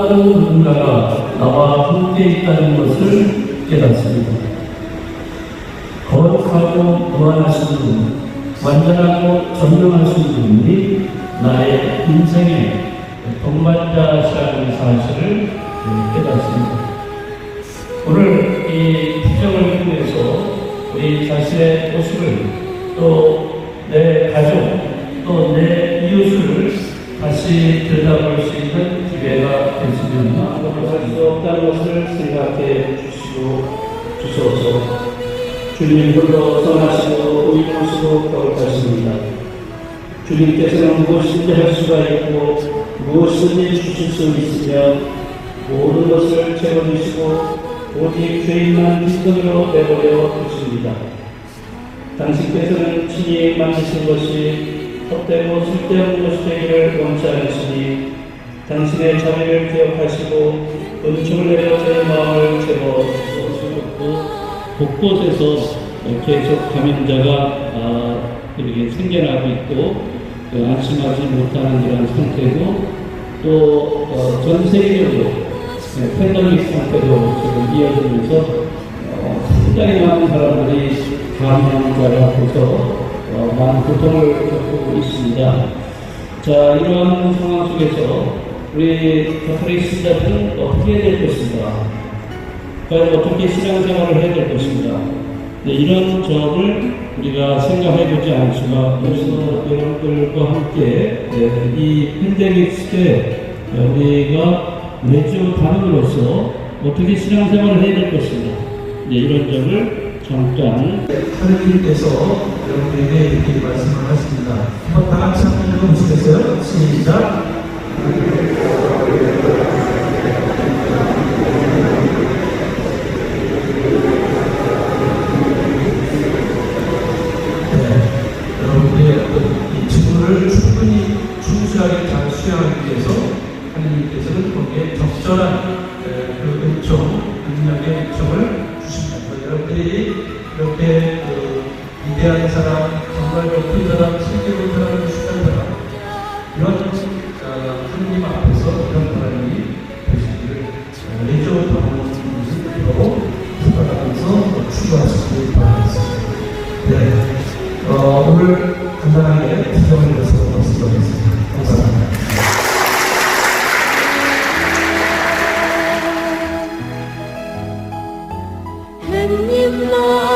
다른 누군가가 나와 함께 있다는 것을 깨닫습니다. 거룩하고 무한하신 분, 완전하고 전능하신 분이 나의 인생의 동반자시라는 사실을 깨닫습니다. 오늘 이 투정을 통해서 우리 자신의 모습을 또 내 가족 또 내 이웃을 다시 들여다볼 수 있는 기회가 됐으면 하고 수 없다는 것을 생각해 주시고 주소서 주님 홀로 선하시고 의로우시고 거룩하십니다. 주님께서는 무엇이든지 할 수가 있고 무엇이든지 주실 수 있으며 모든 것을 채워주시고 오직 죄인만 빈손으로 내버려 두십니다. 당신께서는 친히 만드신 것이 헛되고 쓸데없는 것이 되기를 원치 않으시니 당신의 자비를 기억하시고 은총을 내려 제 마음을 채워주시고 곳곳에서 계속 감염자가 아, 이렇게 생겨나고 있고 그 안심하지 못하는 그런 상태고 또전 세계적으로 네, 팬데믹 상태도 지금 이어지면서 어, 상당히 많은 사람들이 감염자가 돼서 어, 많은 고통을 겪고 있습니다. 자, 이러한 상황 속에서 우리 가톨릭 신자들은 어떻게 해야 될 것인가? 과연 어떻게 신앙생활을 해야 될 것인가? 네, 이런 점을 우리가 생각해 보지 없어서 여러분들과 함께 네, 이 팬데믹 시대에 우리가 매주 다음으로써 어떻게 신앙생활을 해야 될 것인가? 네, 이런 점을 잠깐 하느님께서 여러분에게 이렇게 말씀을 하십니다. 한번 다 같이 한번 읽어보시겠어요? 시작. 네, 여러분 네, 어, 오늘 간단하게 구성을 해서 말씀드리겠습니다. 감사합니다. 하느님 나